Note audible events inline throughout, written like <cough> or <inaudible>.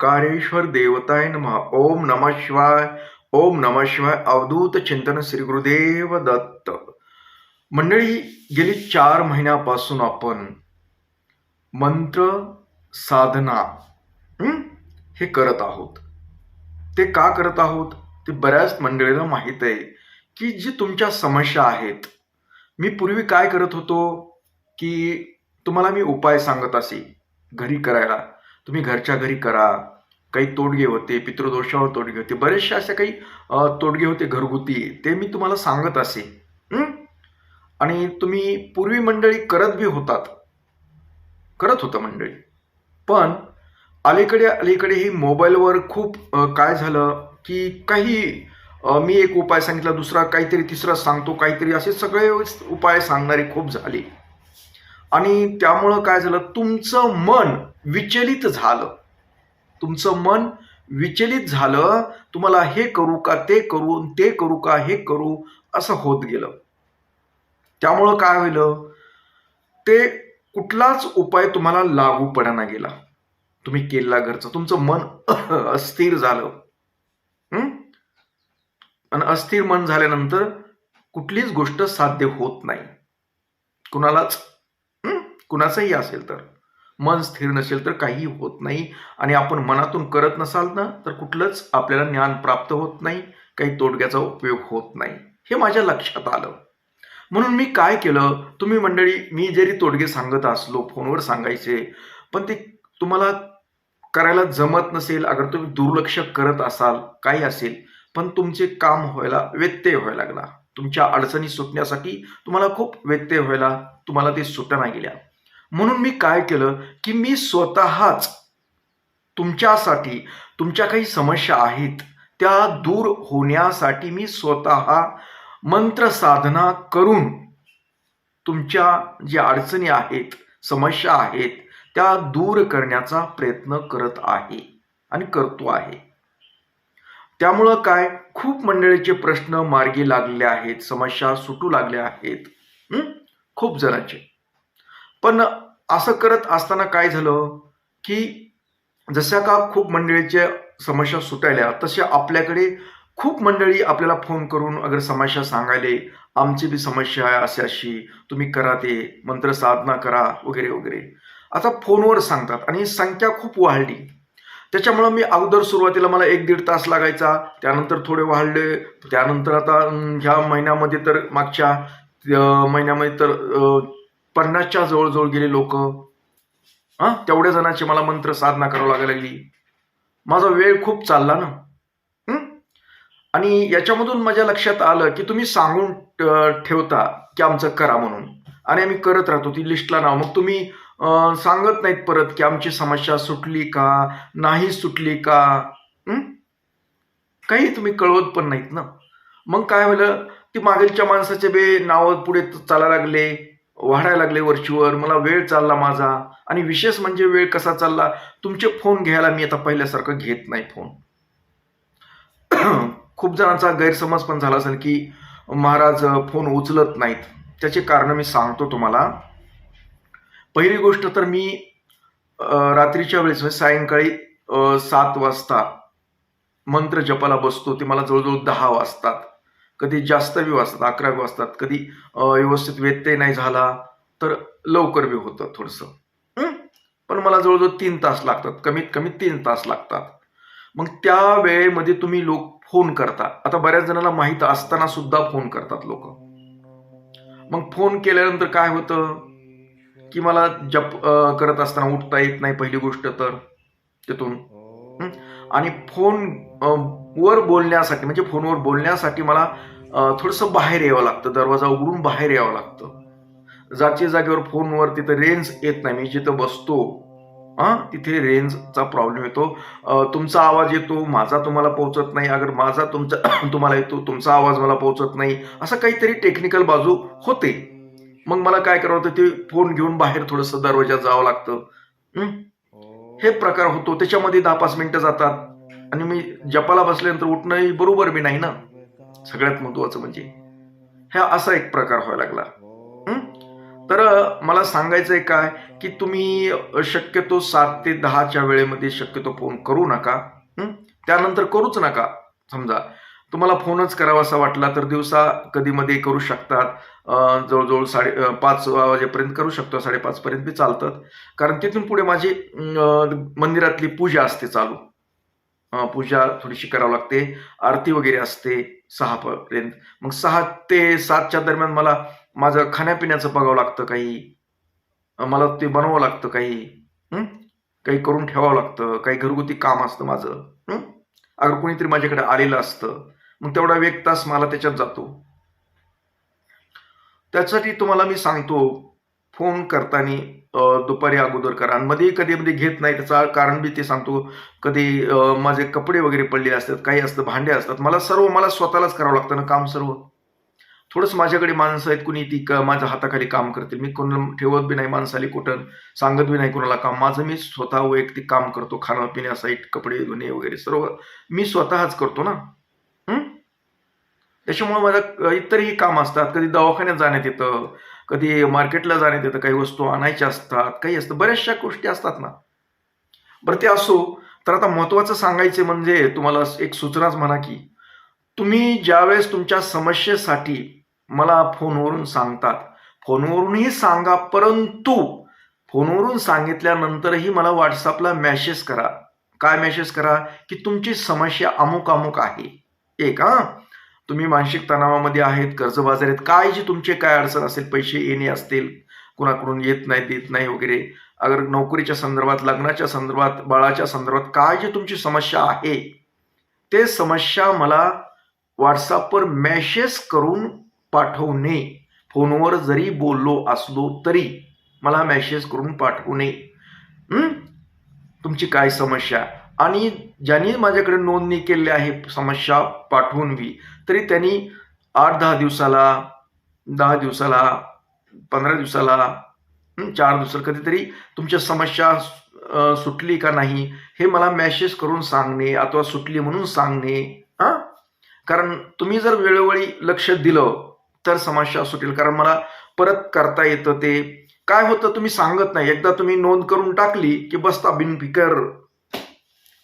ओंकारेश्वर देवताय नमः। ओम नमः शिवाय ओम नमः शिवाय अवधूत चिंतन श्री गुरुदेव दत्त। मंडळी गेली चार महिन्यापासून आपण मंत्र साधना हे? करत आहोत। ते का करत आहोत? ते बऱ्याच मंडळीला माहीत आहे की जी तुमच्या समस्या आहेत मी पूर्वी काय करत होतो की तुम्हाला मी उपाय सांगत असे घरी करायला. तुम्ही घरच्या घरी करा. काही तोडगे होते पितृदोषावर तोडगे होते. बरेचसे असे काही तोडगे होते घरगुती. ते मी तुम्हाला सांगत असे. आणि तुम्ही पूर्वी मंडळी करत बी होतात. करत होतं मंडळी. पण अलीकडे अलीकडे ही मोबाईलवर खूप काय झालं की काही मी एक उपाय सांगितला दुसरा काहीतरी तिसरा सांगतो काहीतरी असे सगळे उपाय सांगणारे खूप झाले. आणि त्यामुळं काय झालं? तुमचं मन विचलित झालं. तुमचं मन विचलित झालं तुम्हाला हे करू का ते करू ते करू का हे करू असं होत गेलं. त्यामुळं काय होईल ते कुठलाच उपाय तुम्हाला लागू पडना गेला. तुम्ही केलेला घरचा. तुमचं मन <laughs> अस्थिर झालं. आणि अस्थिर मन झाल्यानंतर कुठलीच गोष्ट साध्य होत नाही. कुणालाच कुणाचंही असेल तर. मन स्थिर नसेल तर काही होत नाही. आणि आपण मनातून करत नसाल ना तर कुठलंच आपल्याला ज्ञान प्राप्त होत नाही. काही तोडग्याचा उपयोग होत नाही. हे माझ्या लक्षात आलं. म्हणून मी काय केलं? तुम्ही मंडळी मी जरी तोडगे सांगत असलो फोनवर सांगायचे पण ते तुम्हाला करायला जमत नसेल अगर तुम्ही दुर्लक्ष करत असाल काही असेल पण तुमचे काम व्हायला व्यत्यय व्हायला लागला. तुमच्या अडचणी सुटण्यासाठी तुम्हाला खूप व्यत्यय व्हायला तुम्हाला ते सुटना गेल्या. म्हणून मी काय केलं की मी स्वतःच तुमच्यासाठी तुमच्या काही समस्या आहेत त्या दूर होण्यासाठी मी स्वतः मंत्र साधना करून तुमच्या ज्या अडचणी आहेत समस्या आहेत त्या दूर करण्याचा प्रयत्न करत आहे आणि करतो आहे. त्यामुळं काय? खूप मंडळीचे प्रश्न मार्गी लागले आहेत समस्या सुटू लागल्या आहेत. खूप जणांचे. पण असं करत असताना काय झालं की जशा का खूप मंडळीच्या समस्या सुटायल्या तशा आपल्याकडे खूप मंडळी आपल्याला फोन करून अगर समस्या सांगायले आमची बी समस्या आहे अशी अशी तुम्ही करा ते मंत्र साधना करा वगैरे वगैरे. आता फोनवर सांगतात आणि संख्या खूप वाढली. त्याच्यामुळं मी अगोदर सुरुवातीला मला एक दीड तास लागायचा त्यानंतर थोडे वाढले त्यानंतर आता ह्या महिन्यामध्ये तर मागच्या महिन्यामध्ये तर पन्नासच्या जवळजवळ गेले लोक. हां? तेवढ्या जणांची मला मंत्र साधना करावं लागायला लागली. माझा वेळ खूप चालला ना. आणि याच्यामधून माझ्या लक्षात आलं की तुम्ही सांगून ठेवता की आमचं करा म्हणून. आणि आम्ही करत राहतो ती लिस्टला नाव. मग तुम्ही सांगत नाहीत परत की आमची समस्या सुटली का नाही सुटली का? काही तुम्ही कळवत पण नाहीत ना. मग काय झालं? ती मागेलच्या माणसाचे बे नावं पुढे चालायला लागले. वाढायला लागले वरचीवर मला वेळ चालला माझा. आणि विशेष म्हणजे वेळ कसा चालला? तुमचे फोन घ्यायला मी आता पहिल्यासारखं घेत नाही फोन <clears throat> खूप जणांचा गैरसमज पण झाला असेल की महाराज फोन उचलत नाहीत. त्याचे कारण मी सांगतो तुम्हाला. पहिली गोष्ट तर मी रात्रीच्या वेळेस म्हणजे सायंकाळी सात वाजता मंत्र जपाला बसतो. ते मला जवळजवळ दहा वाजतात. कधी जास्त बी वाजतात अकरा बी वाजतात कधी व्यवस्थित व्यत्यय नाही झाला तर लवकर बी होतं थोडंसं. पण मला जवळजवळ तीन तास लागतात कमीत कमी तीन तास लागतात. मग त्या वेळेमध्ये तुम्ही लोक फोन करता. आता बऱ्याच जणांना माहीत असताना सुद्धा फोन करतात लोक. मग फोन केल्यानंतर काय होतं? की मला जप करत असताना उठता येत नाही पहिली गोष्ट तर तिथून. आणि फोन वर बोलण्यासाठी म्हणजे फोनवर बोलण्यासाठी मला थोडंसं बाहेर यावं लागतं दरवाजा उघडून बाहेर यावं लागतं. जागच्या जागेवर फोनवर तिथं रेंज येत नाही. मी जिथं बसतो हां तिथे रेंजचा प्रॉब्लेम येतो. तुमचा आवाज येतो माझा तुम्हाला पोहोचत नाही. अगर माझा तुमचा <coughs> तुम्हाला येतो तुमचा आवाज मला पोहोचत नाही. असं काहीतरी टेक्निकल बाजू होते. मग मला काय करावं होतं ते फोन घेऊन बाहेर थोडंसं दरवाजा जावं लागतं. हे प्रकार होतो त्याच्यामध्ये दहा पाच मिनिटं जातात. आणि मी जपाला बसल्यानंतर उठणंही बरोबर बी नाही ना. सगळ्यात महत्वाचं म्हणजे. हा असा एक प्रकार व्हायला लागला. तर मला सांगायचं आहे काय? की तुम्ही शक्यतो सात ते दहाच्या वेळेमध्ये शक्यतो फोन करू नका. त्यानंतर करूच नका. समजा तुम्हाला फोनच करावासा वाटला तर दिवसा कधीमध्ये करू शकतात. जवळजवळ साडे पाच वाजेपर्यंत करू शकतो. साडेपाचपर्यंत बी चालतात. कारण तिथून पुढे माझी मंदिरातली पूजा असते चालू. पूजा थोडीशी करावी लागते. आरती वगैरे असते सहापर्यंत. मग सहा ते सातच्या दरम्यान मला माझं खाण्यापिण्याचं बघावं लागतं काही. मला ते बनवावं लागतं काही. काही करून ठेवावं लागतं. काही घरगुती काम असतं माझं. अगर कोणीतरी माझ्याकडे आलेलं असतं. मग तेवढा एक तास मला त्याच्यात जातो. त्यासाठी तुम्हाला मी सांगतो फोन करताना दुपारी अगोदर करा. आणि मध्ये कधी मध्ये घेत नाही त्याचं कारण बी ते सांगतो. कधी माझे कपडे वगैरे पडलेले असतात काही असतं भांडे असतात. मला सर्व मला स्वतःलाच करावं लागतं ना काम सर्व. थोडंच माझ्याकडे माणसं आहेत कुणी ती माझ्या हाताखाली काम करतील. मी कोणाला ठेवत बी नाही माणसाली कुठं सांगत बी नाही कोणाला काम. माझं मी स्वतः वैयक्तिक काम करतो खाणं पिण्यासाठी कपडे धुणे वगैरे सर्व मी स्वतःच करतो ना. त्याच्यामुळे मला इतरही काम असतात. कधी दवाखान्यात जाण्यात येतं कधी मार्केटला जाण्यात येतं काही वस्तू आणायच्या असतात काही असतं. बऱ्याचशा गोष्टी असतात ना. बरं ते असो. तर आता महत्वाचं सांगायचे म्हणजे तुम्हाला एक सूचनाच म्हणा की तुम्ही ज्यावेळेस तुमच्या समस्येसाठी मला फोनवरून सांगतात फोनवरूनही सांगा परंतु फोनवरून सांगितल्यानंतरही मला व्हॉट्सअपला मेसेज करा. काय मेसेज करा? की तुमची समस्या अमुक अमुक आहे. एक हां. तुम्ही मानसिक तणावामध्ये आहेत कर्जबाजारीत काय जी तुमचे काय अडचण असेल पैसे येणे असतील कुणाकडून येत नाही देत नाही वगैरे अगर नोकरीच्या संदर्भात लग्नाच्या संदर्भात बाळाच्या संदर्भात काय जी तुमची समस्या आहे ते समस्या मला व्हॉट्सअपवर मेसेज करून पाठवणे. फोनवर जरी बोललो असलो तरी मला मेसेज करून पाठवणे. नये तुमची काय समस्या? आणि ज्यांनी माझ्याकडे नोंदणी केलेली आहे समस्या पाठवून मी तरी त्यांनी आठ दहा दिवसाला दहा दिवसाला पंधरा दिवसाला चार दिवसाला कधीतरी तुमच्या समस्या सुटली का नाही हे मला मेसेज करून सांगणे अथवा सुटली म्हणून सांगणे हां? कारण तुम्ही जर वेळोवेळी लक्ष दिलं तर समस्या सुटेल. कारण मला परत करता येतं ते. काय होतं तुम्ही सांगत नाही. एकदा तुम्ही नोंद करून टाकली की बसता बिनफिकर.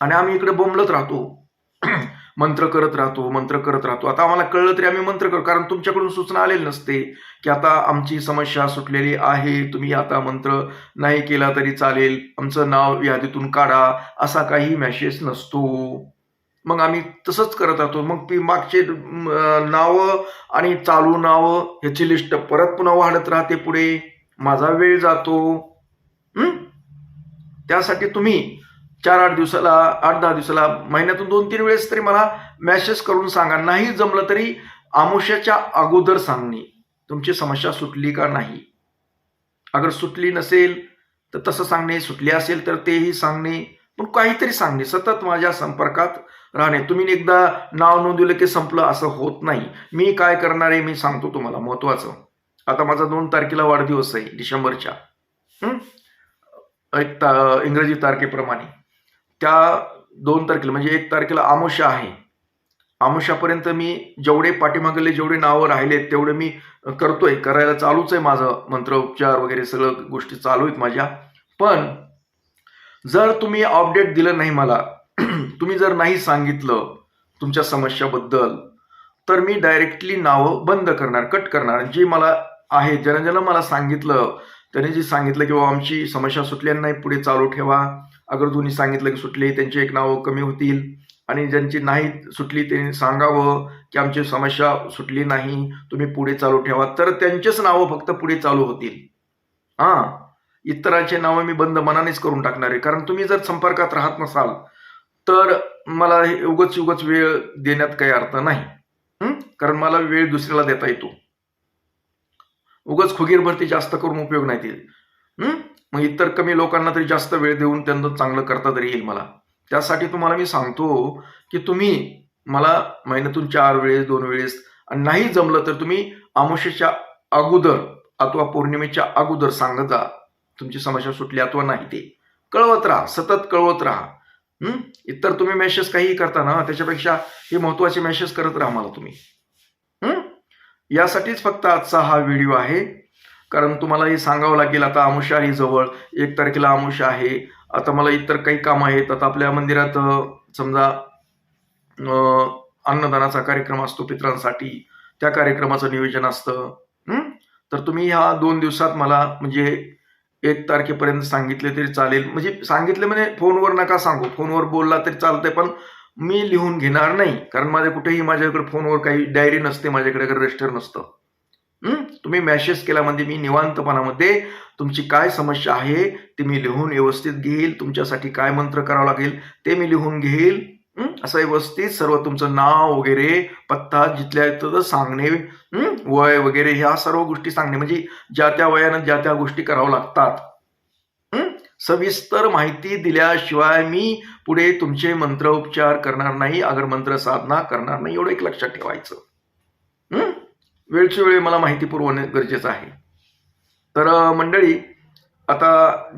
आणि आम्ही इकडे बोंबलत राहतो. <clears throat> मंत्र करत राहतो मंत्र करत राहतो. आता आम्हाला कळलं तरी आम्ही मंत्र करू कारण तुमच्याकडून सूचना आलेली नसते की आता आमची समस्या सुटलेली आहे तुम्ही आता मंत्र नाही केला तरी चालेल आमचं नाव यादीतून काढा असा काही मेसेज नसतो. मग आम्ही तसंच करत राहतो. मग ती मागचे नावं आणि चालू नावं ह्याची लिस्ट परत पुन्हा वाढत राहते पुढे. माझा वेळ जातो. त्यासाठी तुम्ही चार आठ दिवसाला आठ दहा दिवसाला महिन्यातून दोन तीन वेळेस तरी मला मेसेज करून सांगा. नाही जमलं तरी आमुष्याच्या अगोदर सांगणे. तुमची समस्या सुटली का नाही? अगर सुटली नसेल तर तसं सांगणे. सुटली असेल तर तेही सांगणे. पण काहीतरी सांगणे. सतत माझ्या संपर्कात राहणे. तुम्ही एकदा नाव नोंदवलं की संपलं असं होत नाही. मी काय करणार आहे मी सांगतो तुम्हाला. महत्वाचं. आता माझा दोन तारखेला वाढदिवस आहे डिसेंबरच्या. एक ता इंग्रजी तारखेप्रमाणे. त्या दोन तारखेला म्हणजे एक तारखेला आमोशा आहे. आमोशापर्यंत मी जेवढे पाठीमागले जेवढे नावं राहिले तेवढे मी करतोय करायला चालूच आहे माझं मंत्रोपचार वगैरे सगळं गोष्टी चालू आहेत माझ्या. पण जर तुम्ही अपडेट दिलं नाही मला <clears throat> तुम्ही जर नाही सांगितलं तुमच्या समस्याबद्दल तर मी डायरेक्टली नावं बंद करणार कट करणार. जी मला आहे ज्यानं ज्यानं मला सांगितलं त्याने जे सांगितलं की बाबा आमची समस्या सुटल्या नाही पुढे चालू ठेवा. अगर तुम्ही सांगितलं की सुटली त्यांची एक नावं कमी होतील. आणि ज्यांची नाही सुटली त्यांनी सांगावं की आमची समस्या सुटली नाही तुम्ही पुढे चालू ठेवा. तर त्यांचेच नावं फक्त पुढे चालू होतील. हां? इतरांचे नावं मी बंद मनानेच करून टाकणार आहे. कारण तुम्ही जर संपर्कात राहत नसाल तर मला हे उगच उगच वेळ देण्यात काही अर्थ नाही. कारण मला वेळ दुसऱ्याला देता येतो. उगच खुगीर भरती जास्त करून उपयोग नाही ते. मग इतर कमी लोकांना तरी जास्त वेळ देऊन त्यांना चांगलं करता तरी येईल मला. त्यासाठी तुम्हाला मी सांगतो की तुम्ही मला महिन्यातून चार वेळेस दोन वेळेस आणि नाही जमलं तर तुम्ही आमुषेच्या अगोदर अथवा पौर्णिमेच्या अगोदर सांगत. जा तुमची समस्या सुटली अथवा नाही ते. कळवत राहा सतत कळवत राहा. इतर तुम्ही मेसेज काहीही करता ना त्याच्यापेक्षा हे महत्त्वाचे मेसेज करत राहा मला तुम्ही. यासाठीच फक्त आजचा हा व्हिडिओ आहे. कारण तुम्हाला हे सांगावं लागेल आता अमुषा आहे जवळ एक तारखेला अमुषा आहे. आता मला इतर काही कामं आहेत. आता आपल्या मंदिरात समजा अन्नदानाचा कार्यक्रम असतो पित्रांसाठी. त्या कार्यक्रमाचं नियोजन असतं. तर तुम्ही ह्या दोन दिवसात मला म्हणजे एक तारखेपर्यंत सांगितले तरी चालेल. म्हणजे सांगितले म्हणजे फोनवर नका सांगू. फोनवर बोलला तरी चालतंय पण मी लिहून घेणार नाही. कारण माझ्या कुठेही माझ्याकडे फोनवर काही डायरी नसते माझ्याकडे रजिस्टर नसतं. तुम्ही मॅसेज केला म्हणजे मी निवांतपणामध्ये तुमची काय समस्या आहे ती मी लिहून व्यवस्थित घेईल तुमच्यासाठी काय मंत्र करावं लागेल ते मी लिहून घेईल. असं व्यवस्थित सर्व तुमचं नाव वगैरे पत्ता जिथल्या तिथं सांगणे वय वगैरे ह्या सर्व गोष्टी सांगणे. म्हणजे ज्या त्या वयानं ज्या त्या गोष्टी कराव्या लागतात. सविस्तर माहिती दिल्याशिवाय मी पुढे तुमचे मंत्र उपचार करणार नाही अगर मंत्र साधना करणार नाही एवढं एक लक्षात ठेवायचं. वेळची वेळ मला माहिती पुरवणे गरजेचं आहे. तर मंडळी आता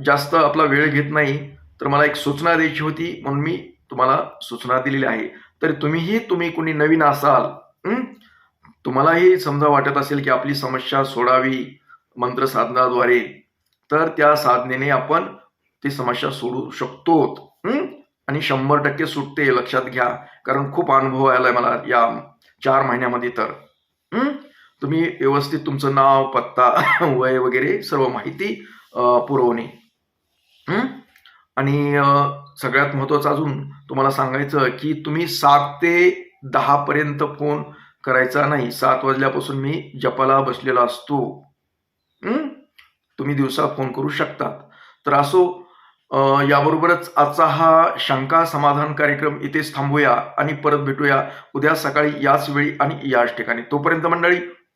जास्त आपला वेळ घेत नाही तर मला एक सूचना द्यायची होती म्हणून मी तुम्हाला सूचना दिलेली आहे. तर तुम्हीही तुम्ही कोणी नवीन असाल तुम्हालाही समजा वाटत असेल की आपली समस्या सोडावी मंत्र साधनाद्वारे तर त्या साधनेने आपण ती समस्या सोडू शकतो आणि शंभर टक्के सुटते लक्षात घ्या कारण खूप अनुभव आलाय मला या चार महिन्यामध्ये तर. तुम्ही व्यवस्थित तुमचं नाव पत्ता <laughs> वय वगैरे सर्व माहिती पुरवणे. आणि सगळ्यात महत्वाचं अजून तुम्हाला सांगायचं की तुम्ही सात ते दहा पर्यंत फोन करायचा नाही. सात वाजल्यापासून मी जपाला बसलेला असतो. तुम्ही दिवसा फोन करू शकतात. तर असो याबरोबरच आजचा हा शंका समाधान कार्यक्रम इथेच थांबूया आणि परत भेटूया. उद्या सकाळी याच वेळी आणि याच ठिकाणी. तोपर्यंत मंडळी